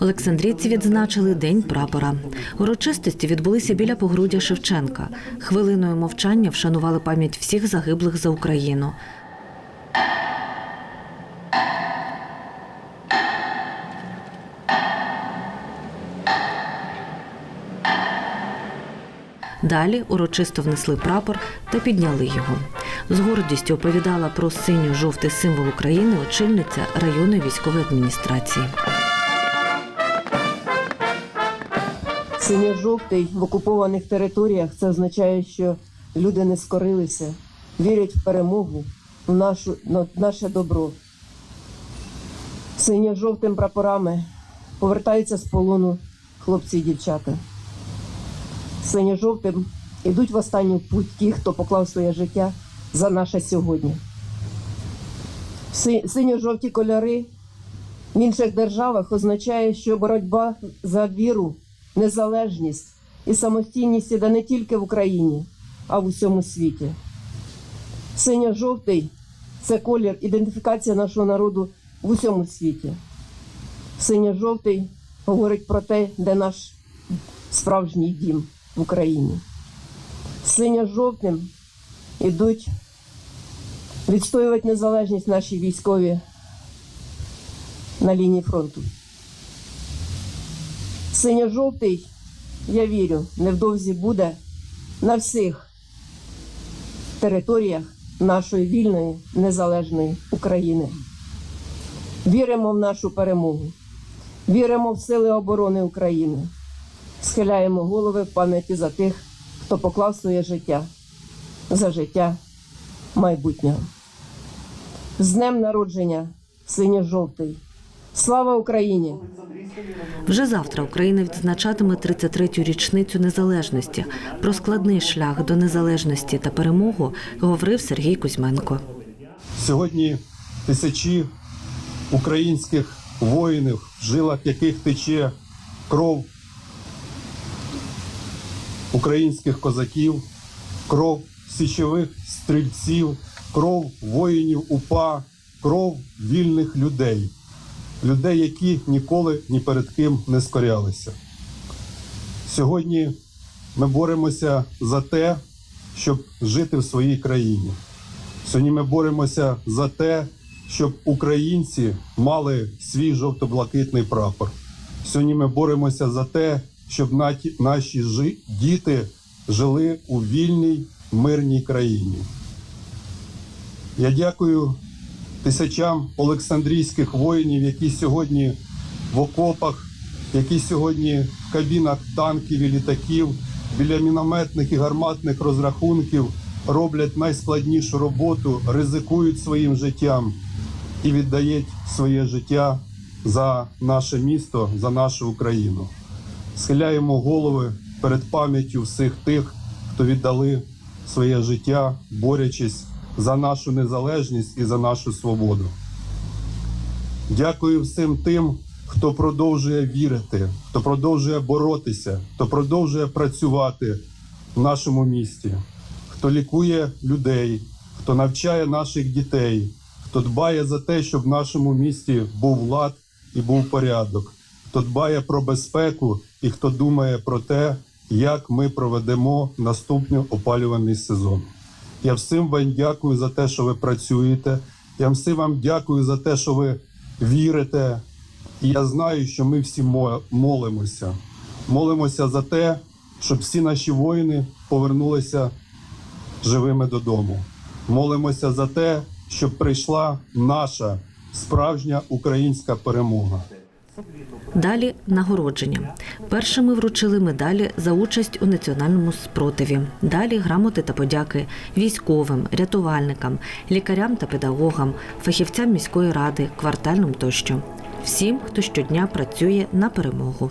Олександрійці відзначили День прапора. Урочистості відбулися біля погруддя Шевченка. Хвилиною мовчання вшанували пам'ять всіх загиблих за Україну. Далі урочисто внесли прапор та підняли його. З гордістю оповідала про синьо-жовтий символ України очільниця районної військової адміністрації. Синьо-жовтий в окупованих територіях це означає, що люди не скорилися, вірять в перемогу, в нашу, на наше добро. Синьо-жовтим прапорами повертаються з полону хлопці і дівчата. Синьо-жовтим ідуть в останню путь ті, хто поклав своє життя за наше сьогодні. Синьо-жовті кольори в інших державах означає, що боротьба за віру, незалежність і самостійність іде не тільки в Україні, а в усьому світі. Синьо-жовтий це колір ідентифікація нашого народу в усьому світі. Синьо-жовтий говорить про те, де наш справжній дім в Україні. Синьо-жовтим ідуть відстоювати незалежність наші військові на лінії фронту. Синьо-жовтий, я вірю, невдовзі буде на всіх територіях нашої вільної незалежної України. Віримо в нашу перемогу, віримо в сили оборони України, схиляємо голови в пам'яті за тих, хто поклав своє життя за життя майбутнього. З днем народження, синьо-жовтий. Слава Україні! Вже завтра Україна відзначатиме 33-ю річницю незалежності. Про складний шлях до незалежності та перемогу говорив Сергій Кузьменко. Сьогодні тисячі українських воїнів, в жилах яких тече кров українських козаків, кров січових стрільців, кров воїнів УПА, кров вільних людей, людей, які ніколи ні перед ким не скорялися. Сьогодні ми боремося за те, щоб жити в своїй країні. Сьогодні ми боремося за те, щоб українці мали свій жовто-блакитний прапор. Сьогодні ми боремося за те, щоб наші діти жили у вільній мирній країні. Я дякую тисячам олександрійських воїнів, які сьогодні в окопах, які сьогодні в кабінах танків і літаків, біля мінометних і гарматних розрахунків роблять найскладнішу роботу, ризикують своїм життям і віддають своє життя за наше місто, за нашу Україну. Схиляємо голови перед пам'яттю всіх тих, хто віддали своє життя, борючись за нашу незалежність і за нашу свободу. Дякую всім тим, хто продовжує вірити, хто продовжує боротися, хто продовжує працювати в нашому місті, хто лікує людей, хто навчає наших дітей, хто дбає за те, щоб в нашому місті був лад і був порядок, хто дбає про безпеку і хто думає про те, як ми проведемо наступний опалювальний сезон. Я всім вам дякую за те, що ви працюєте. Я всім вам дякую за те, що ви вірите. І я знаю, що ми всі молимося. Молимося за те, щоб всі наші воїни повернулися живими додому. Молимося за те, щоб прийшла наша справжня українська перемога. Далі нагородження. Першими вручили медалі за участь у національному спротиві. Далі грамоти та подяки військовим, рятувальникам, лікарям та педагогам, фахівцям міської ради, квартальним тощо. Всім, хто щодня працює на перемогу.